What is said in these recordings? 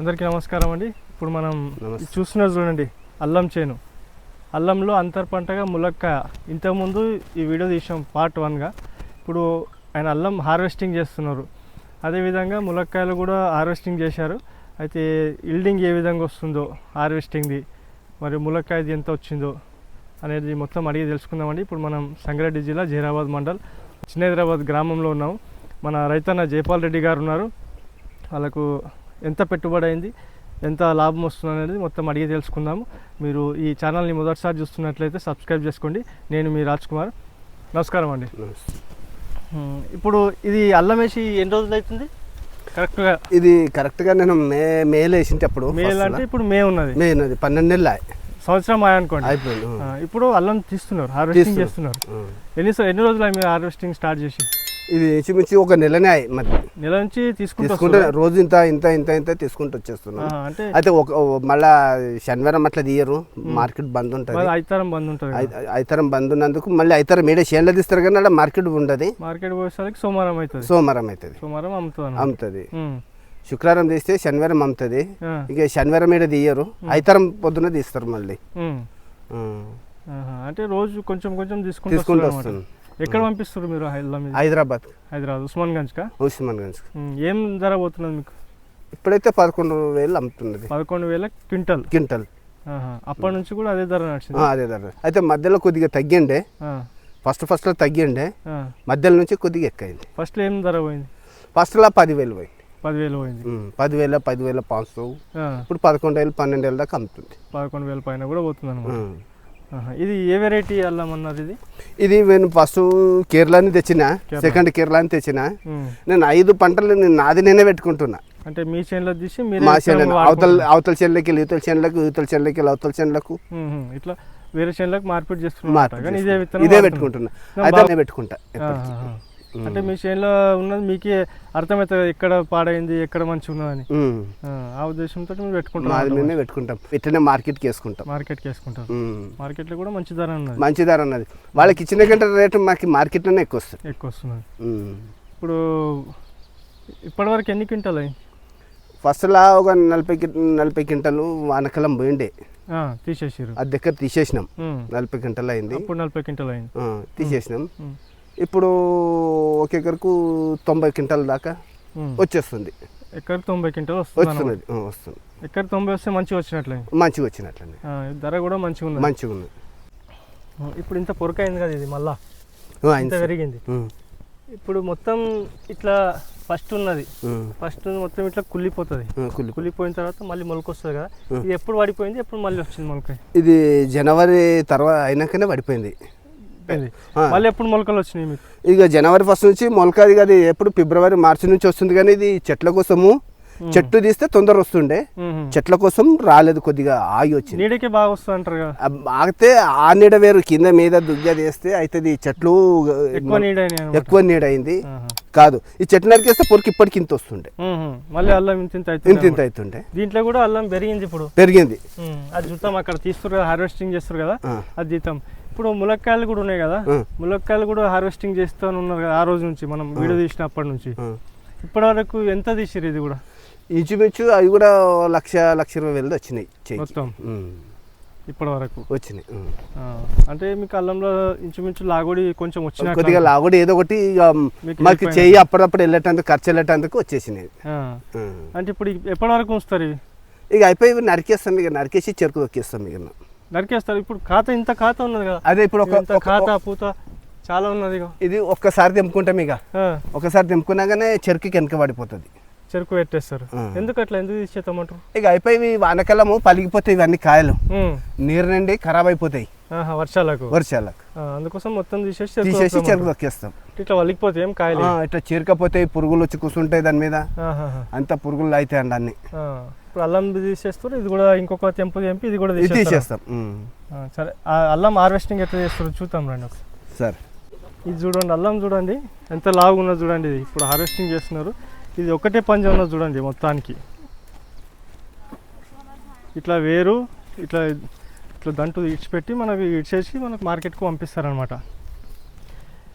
అందరికీ నమస్కారం అండి. ఇప్పుడు మనం. చూస్తున్నారు చూడండి అల్లం చేను. అల్లంలో అంతర్ పంటగా ములక్కాయ ఇంతకుముందు ఈ వీడియో తీసాం పార్ట్ వన్గా ఇప్పుడు ఆయన అల్లం హార్వెస్టింగ్ చేస్తున్నారు. అదేవిధంగా ములక్కాయలు కూడా హార్వెస్టింగ్ చేశారు. అయితే ఇల్డింగ్ ఏ విధంగా వస్తుందో హార్వెస్టింగ్ది మరి ములక్కాయది ఎంత వచ్చిందో అనేది మొత్తం అడిగి తెలుసుకుందామండి ఇప్పుడు మనం సంగారెడ్డి జిల్లా జైరాబాద్ మండల్ చిన్న హైదరాబాద్ గ్రామంలో ఉన్నాం. మన రైతన్న జయపాల్ రెడ్డి గారు ఉన్నారు. వాళ్ళకు ఎంత పెట్టుబడి అయింది ఎంత లాభం వస్తుంది అనేది మొత్తం అడిగి తెలుసుకుందాము. మీరు ఈ ఛానల్ని మొదటిసారి చూస్తున్నట్లయితే సబ్స్క్రైబ్ చేసుకోండి. నేను మీ రాజ్ కుమార్. నమస్కారం అండి. ఇప్పుడు ఇది అల్లం వేసి ఎన్ని రోజులు అవుతుంది? కరెక్ట్గా ఇది కరెక్ట్గా నేను మే మేలు వేసింటే అప్పుడు మే first అంటే. ఇప్పుడు మే ఉన్నది. మే ఉన్నది పన్నెండు నెలలు సంవత్సరం అనుకోండి. అయిపోయింది ఇప్పుడు అల్లం తీస్తున్నారు హార్వెస్టింగ్. చేస్తున్నారు. ఎన్ని ఎన్ని రోజులు మీరు హార్వెస్టింగ్ స్టార్ట్ చేసి? ఇది ఇంచుమించు ఒక నెలనే మరి నెల నుంచి తీసుకుంటూ? రోజు ఇంత ఇంత ఇంత ఇంత తీసుకుంటూ వచ్చేస్తున్నాం. అయితే ఒక మళ్ళా శనివారం అట్లా తీయరు. మార్కెట్ బంద్ ఉంటుంది. ఐతారం బంద్ ఉంటుంది ఐతరం బంద్ ఉన్నందుకు మళ్ళీ ఐతరం ఏడే చేనులో తీస్తారు కానీ అక్కడ మార్కెట్ ఉండదు. మార్కెట్ పోయేసరికి సోమవారం అవుతుంది సోమవారం అవుతుంది సోమవారం అమ్ముతుంది. అమ్ముతుంది శుక్రవారం తీస్తే శనివారం అమ్ముతుంది. ఇక శనివారం ఏడ తీయరు. ఐతరం పొద్దున తీస్తారు మళ్ళీ. అంటే రోజు కొంచెం కొంచెం తీసుకుంటూ తీసుకుంటూ వస్తుంది. ఎక్కడ పంపిస్తారు మీరు? హైదరాబాద్ హైదరాబాద్. ఉస్మాన్ గంజ్ కా ఉస్మాన్ గంజ్ ఏం ధర పోతున్నది మీకు? ఇప్పుడైతే పదకొండు వేలు అమ్ముతున్నది. పదకొండు వేల క్వింటల్? క్వింటల్. అప్పటి నుంచి కూడా అదే ధర నడిచింది. అదే ధర. అయితే మధ్యలో కొద్దిగా తగ్గిండే. ఫస్ట్ ఫస్ట్లో తగ్గిండే. మధ్యలో నుంచి కొద్దిగా ఎక్కైంది ఫస్ట్లో ఏం ధర పోయింది? ఫస్ట్లో పదివేలు పోయింది. పదివేలు పోయింది. పదివేల పదివేల పాంచ్ ఇప్పుడు పదకొండు వేలు పన్నెండు వేల దాకా అమ్ముతుంది. పదకొండు వేల పైన కూడా పోతుంది అనమాట. ఇది ఏ వెరైటీ అల్లం అన్నారు ఇది ఇది నేను ఫస్ట్ కేరళని తెచ్చిన. సెకండ్ కేరళని తెచ్చిన. నేను ఐదు పంటలు నేను నాది నేనే పెట్టుకుంటున్నా అంటే మీ చేనులో తీసి మా చేనులో అవతల అవతల చేనులకి ఇవతల చేనులకు ఇవతల చేనులకి అవతల చేనులకు ఇట్లా వేరే చేనులకు మార్పిట్ మార్పు చేస్తున్నారు కానీ ఇదే ఇదే. పెట్టుకుంటున్నా అదే పెట్టుకుంటా. అంటే మీ చేనులో ఉన్నది మీకే అర్థమవుతుంది ఎక్కడ పాడైంది ఎక్కడ మంచిగా ఉన్నదని. ఆ, ఉద్దేశంతో మీరు మాది పెట్టుకుంటారు మేమే పెట్టుకుంటాం. ఇట్లనే మార్కెట్కి వేసుకుంటాం. మార్కెట్కి వేసుకుంటారు ఉమ్. మార్కెట్లో కూడా మంచి ధర ఉన్నది. మంచి ధర అన్నది వాళ్ళకి ఇచ్చిన కంటే రేటు మాకు మార్కెట్లోనే ఎక్కువ వస్తుంది. ఎక్కువ వస్తున్నది ఉమ్. ఇప్పుడు ఇప్పటివరకు ఎన్ని క్వింటాలు అయ్యి? ఫస్ట్లా ఒక నలభై నలభై క్వింటలు వానకాలం పోయిండే. తీసేసారు అది దగ్గర తీసేసినాం. నలభై క్వింటల్ అయింది. నలభై క్వింటాలు అయింది. తీసేసినాం. ఇప్పుడు ఒక ఎకరకు తొంభై క్వింటల్ దాకా. వచ్చేస్తుంది. ఎక్కడ తొంభై క్వింటాలు వస్తుంది వస్తుంది. ఎక్కడ తొంభై వస్తే మంచిగా వచ్చినట్లే. మంచిగా వచ్చినట్లనే ఆ, ధర కూడా మంచిగా ఉన్నది. మంచిగా ఆ, ఇప్పుడు ఇంత పొరక అయింది కదా ఇది మళ్ళా? ఇంత. పెరిగింది. ఇప్పుడు మొత్తం ఇట్లా ఫస్ట్ ఉన్నది. ఫస్ట్ మొత్తం ఇట్లా కుళ్ళిపోతుంది. కుళ్ళిపోయిన తర్వాత మళ్ళీ మొలక వస్తుంది కదా. ఇది ఎప్పుడు పడిపోయింది ఎప్పుడు మళ్ళీ వచ్చింది మొలక? ఇది జనవరి తర్వాత అయినాకనే పడిపోయింది. మళ్ళీ ఎప్పుడు మొలకలు వచ్చినాయి మీకు? ఇక జనవరి ఫస్ట్ నుంచి మొలక అది ఎప్పుడు ఫిబ్రవరి మార్చి నుంచి వస్తుంది కానీ ఇది చెట్ల కోసము. చెట్టు తీస్తే తొందర వస్తుండే. చెట్ల కోసం రాలేదు కొద్దిగా ఆగి వచ్చింది. నీడకి బాగా వస్తుంది అంటారు కదా. ఆ ఆగితే ఆ నీడ వేరు కింద మీద దుగ్గది వేస్తే అయితే ఈ చెట్లు ఎక్కువ నీడ అయింది. కాదు ఈ చెట్టు నరికేస్తే పొరికి ఇప్పటికి ఇంత వస్తుండే. మళ్ళీ అల్లం ఇంత ఇంత అవుతుండే దీంట్లో కూడా అల్లం పెరిగింది ఇప్పుడు. పెరిగింది. అది చూద్దాం అక్కడ తీస్తారు కదా హార్వెస్టింగ్ చేస్తారు కదా. అది తీద్దాం. ఇప్పుడు ములక్కాయలు కూడా ఉన్నాయి కదా. ములక్కాయలు కూడా హార్వెస్టింగ్ చేస్తాను ఉన్నారు కదా ఆ రోజు నుంచి మనం వీడియో తీసినప్పటి నుంచి. ఇప్పటి వరకు ఎంత తీసిరు ఇది కూడా ఇంచుమించు అవి కూడా లక్ష లక్ష ఇరవై వేలు వచ్చినాయి. మొత్తం. ఇప్పటి వరకు వచ్చినాయి. అంటే మీకు అల్లంలో ఇంచుమించు లాగోడి కొంచెం వచ్చిన కొద్దిగా లాగుడు ఏదో ఒకటి మీకు. చెయ్యి అప్పుడప్పుడు వెళ్ళేటందుకు ఖర్చు వెళ్ళేటందుకు వచ్చేసినాయి. అంటే ఇప్పుడు ఎప్పటి వరకు ఉంచుతారు ఇవి ఇక అయిపోయి నరికేస్తాం ఇక నరికేసి చెరుకు తొక్కేస్తాం ఇక నరికేస్తారు. ఇప్పుడు ఖాతా ఇంత ఖాతా ఉన్నది కదా. అదే ఇప్పుడు ఒక ఖాతా పూత చాలా ఉన్నది ఇది ఒక్కసారి తెంపుకుంటాం ఇక. ఒకసారి తెంపుకున్నాగానే చెరుకుకి వెనక పడిపోతుంది. చెరుకు పెట్టేస్తారు. ఎందుకు అట్లా? ఎందుకు తీసేస్తామంటారు ఇక అయిపోయి వానకాలము పలిగిపోతాయి ఇవన్నీ కాయలు. నీరు నుండి ఖరాబ్ అయిపోతాయి. వర్షాలకు. వర్షాలకు. అందుకోసం మొత్తం తీసేసి తీసేసి. చెరుకు తొక్కేస్తాం. ఇట్లా వలిగిపోతే ఏం కాయలు ఇట్లా చీరకపోతాయి పురుగులు వచ్చి కూర్చుంటాయి దాని మీద. అంత పురుగులు అయితే అండి అన్ని ఇప్పుడు అల్లం తీసేస్తారు ఇది కూడా ఇంకొక తెంపు తెంపి ఇది కూడా తీసేస్తాం. సరే. ఆ అల్లం హార్వెస్టింగ్ ఎట్లా చేస్తారో చూద్దాం రండి ఒకసారి. సరే. ఇది చూడండి అల్లం చూడండి ఎంత లావుగా ఉన్నది చూడండి ఇది. ఇప్పుడు హార్వెస్టింగ్ చేస్తున్నారు. ఇది ఒకటే పంజా ఉన్నది చూడండి మొత్తానికి. ఇట్లా వేరు ఇట్లా ఇట్లా దంటు ఇడిచిపెట్టి మనకు ఇడిచేసి మనకు మార్కెట్కు పంపిస్తారనమాట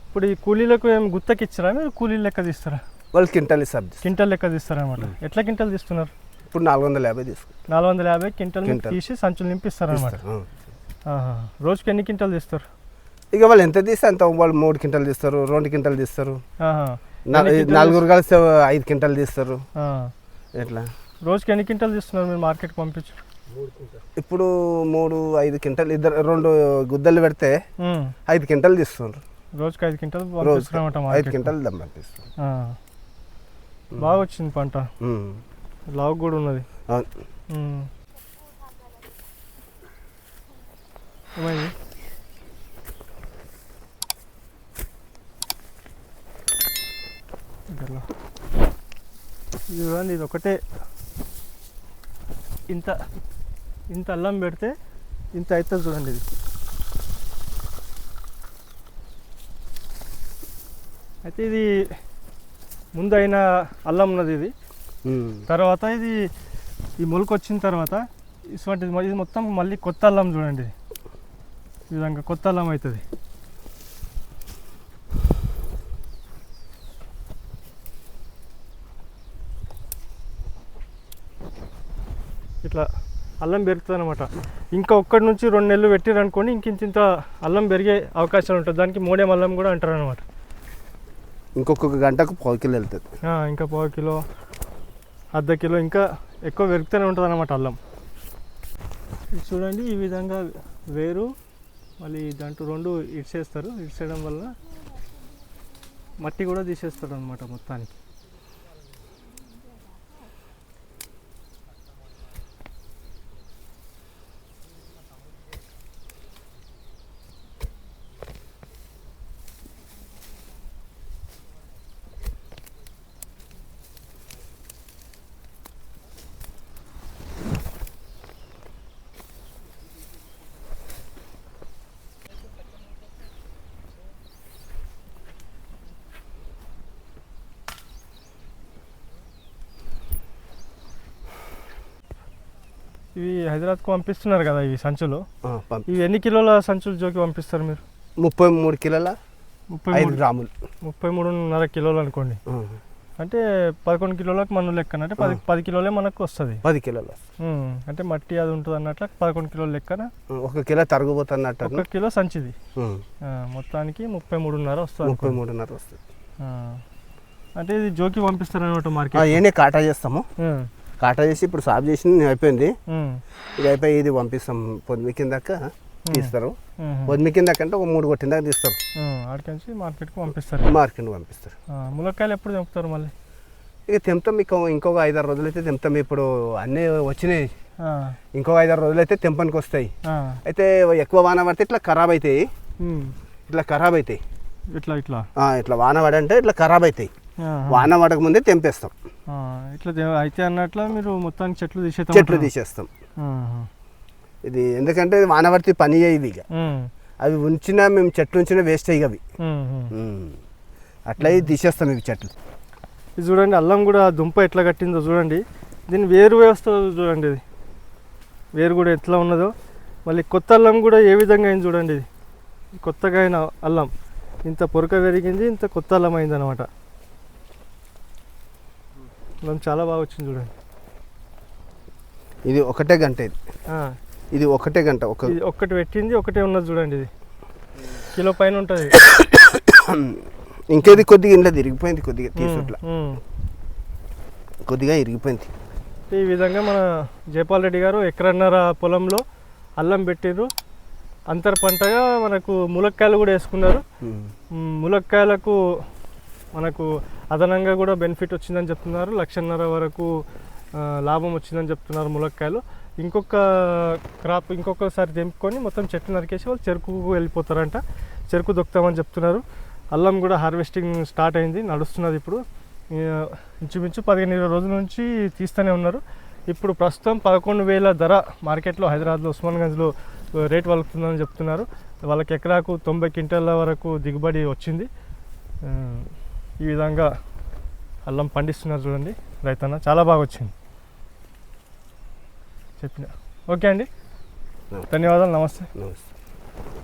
ఇప్పుడు ఈ కూలీలకు ఏం గుత్తకి ఇచ్చారా మీరు కూలీలు లెక్క తీస్తారా? వాళ్ళు కింటాలి సబ్జీ క్వింటల్ లెక్క తీస్తారనమాట ఎట్లా క్వింటల్ తీస్తున్నారు? ఇప్పుడు నాలుగు వందల యాభై తీసుకుంటారు. నాలుగు వందల యాభై క్వింటల్ క్వింటల్. తీసి సంచులు నింపిస్తారు అనమాట ఆ. రోజుకి ఎన్ని క్వింటల్ తీస్తారు? ఇక వాళ్ళు ఎంత తీస్తే అంత వాళ్ళు మూడు క్వింటల్ తీస్తారు రెండు క్వింటల్ తీస్తారు. క్వింటాలు నలుగురు కలిసి ఐదు క్వింటల్ తీస్తారు. ఎట్లా? రోజుకి ఎన్ని క్వింటల్ తీస్తున్నారు మీరు మార్కెట్కి పంపించు? ఇప్పుడు మూడు ఐదు క్వింటల్ ఇద్దరు రెండు గుద్దలు పెడితే. ఐదు క్వింటల్ తీస్తున్నారు రోజుకి ఐదు క్వింటల్ ఐదు క్వింటల్ దమ్ పంపిస్తారు. బాగా వచ్చింది పంట. లావు కూడా ఉన్నది. ఏమైంది. ఇది చూడండి ఇది ఒకటే. ఇంత ఇంత అల్లం పెడితే ఇంత అవుతుంది చూడండి ఇది అయితే ఇది ముందు అయిన అల్లం ఉన్నది ఇది. తర్వాత ఇది ఈ మొలక వచ్చిన తర్వాత ఇటువంటి ఇది మొత్తం మళ్ళీ కొత్త అల్లం చూడండి ఇది. ఈ విధంగా కొత్త అల్లం అవుతుంది ఇట్లా అల్లం పెరుగుతుంది అనమాట ఇంకా ఒక్కటి నుంచి రెండు నెలలు పెట్టిరు అనుకోండి ఇంకింత ఇంత అల్లం పెరిగే అవకాశాలు ఉంటుంది దానికి మూడేం అల్లం కూడా అంటారు అనమాట ఇంకొక గంటకు పావు కిలో వెళ్తుంది. ఇంకా పావు కిలో అర్ధ కిలో ఇంకా ఎక్కువ పెరుగుతూనే ఉంటుంది అనమాట అల్లం చూడండి ఈ విధంగా వేరు. మళ్ళీ దాంట్లో రెండు ఇడ్చేస్తారు ఇడ్చేయడం వల్ల మట్టి కూడా తీసేస్తారు అనమాట మొత్తానికి. ఇవి హైదరాబాద్కు పంపిస్తున్నారు కదా ఇవి సంచులు. ఇవి ఎన్ని కిలోల సంచులు జోకి పంపిస్తారు మీరు? ముప్పై మూడు కిలోల ముప్పై ఐదు గ్రాములు. ముప్పై మూడున్నర కిలోలు అనుకోండి. అంటే పదకొండు కిలోలకు మన లెక్కన అంటే పది పది కిలోలే మనకు వస్తుంది. పది కిలోలు. అంటే మట్టి అది ఉంటుంది అన్నట్లు పదకొండు కిలోల లెక్కన ఒక కిలో తరగబోతున్నట్టు ఒక కిలో సంచిది. మొత్తానికి ముప్పై మూడున్నర వస్తుంది ముప్పై. మూడున్నర వస్తుంది. అంటే ఇది జోకి పంపిస్తారు అనమాట మార్కెట్ ఏనే కాటా చేస్తాము. కాటా చేసి ఇప్పుడు సాఫ్ చేసి అయిపోయింది. ఇది అయిపోయి ఇది పంపిస్తాం. పొద్దుమి కిందాక తీస్తారు. పొద్దుమి కిందాక అంటే ఒక మూడు కొట్టిందాక తీస్తారు. ఆడికించి మార్కెట్కి పంపిస్తారు. మార్కెట్ పంపిస్తారు. ములక్కాయలు ఎప్పుడు తెంపుతారు మళ్ళీ? ఇక తెంపుతాం. ఇంకో ఇంకొక ఐదారు రోజులు అయితే తెంపుతాం. ఇప్పుడు అన్నీ వచ్చినాయి. ఇంకొక ఐదారు రోజులు అయితే తెంపనికి వస్తాయి. అయితే ఎక్కువ వాన పడితే ఇట్లా ఖరాబ్ అవుతాయి. ఇట్లా ఖరాబ్ అవుతాయి. ఇట్లా ఇట్లా. ఇట్లా వాన పడి అంటే ఇట్లా ఖరాబ్ అవుతాయి. వాన పడక ముందే తెంపేస్తాం. ఇట్లా అయితే అన్నట్లు మీరు మొత్తానికి చెట్లు తీసే చెట్లు తీసేస్తాం. ఇది ఎందుకంటే వాన పడితే పని అయ్యి ఇక. అవి ఉంచినా మేము చెట్లు ఉంచినా వేస్ట్ అయ్యి అవి. అట్లా ఇది తీసేస్తాం ఇవి చెట్లు. ఇది చూడండి అల్లం కూడా దుంప ఎట్లా కట్టిందో చూడండి. దీని వేరు వ్యవస్థ చూడండి ఇది. వేరు కూడా ఎట్లా ఉన్నదో. మళ్ళీ కొత్త అల్లం కూడా ఏ విధంగా అయింది చూడండి ఇది. కొత్తగా అయిన అల్లం. ఇంత పొరక పెరిగింది ఇంత కొత్త అల్లం అయింది అనమాట అల్లం చాలా బాగా వచ్చింది చూడండి. ఇది ఒకటే గంట ఇది. ఇది ఒకటే గంట ఒక ఇది ఒక్కటి పెట్టింది ఒకటే ఉన్నది చూడండి ఇది. కిలో పైన ఉంటుంది. ఇంకేది కొద్దిగా ఇంట్లో ఇరిగిపోయింది కొద్దిగా తీసుట్లా. కొద్దిగా ఇరిగిపోయింది. ఈ విధంగా మన జయపాల్ రెడ్డి గారు ఎకరన్నర పొలంలో అల్లం పెట్టిర్రు. అంతర పంటగా మనకు ములక్కాయలు కూడా వేసుకున్నారు. ములక్కాయలకు మనకు అదనంగా కూడా బెనిఫిట్ వచ్చిందని చెప్తున్నారు. లక్షన్నర వరకు లాభం వచ్చిందని చెప్తున్నారు ములక్కాయలు. ఇంకొక క్రాప్ ఇంకొకసారి తెంపుకొని మొత్తం చెట్టు నరికేసి వాళ్ళు చెరుకు వెళ్ళిపోతారంట. చెరుకు దొక్కుతామని చెప్తున్నారు. అల్లం కూడా హార్వెస్టింగ్ స్టార్ట్ అయింది నడుస్తున్నది ఇప్పుడు. ఇంచుమించు పదిహేను ఇరవై రోజుల నుంచి తీస్తూనే ఉన్నారు. ఇప్పుడు ప్రస్తుతం పదకొండు వేల ధర మార్కెట్లో హైదరాబాద్లో ఉస్మాన్గంజ్లో రేట్ వలుకుతుందని చెప్తున్నారు. వాళ్ళకి ఎకరాకు తొంభై క్వింటాల వరకు దిగుబడి వచ్చింది. ఈ విధంగా అల్లం పండిస్తున్నారు చూడండి రైతన్న. చాలా బాగా వచ్చింది. చెప్పిన. ఓకే అండి. ధన్యవాదాలు. నమస్తే. నమస్తే.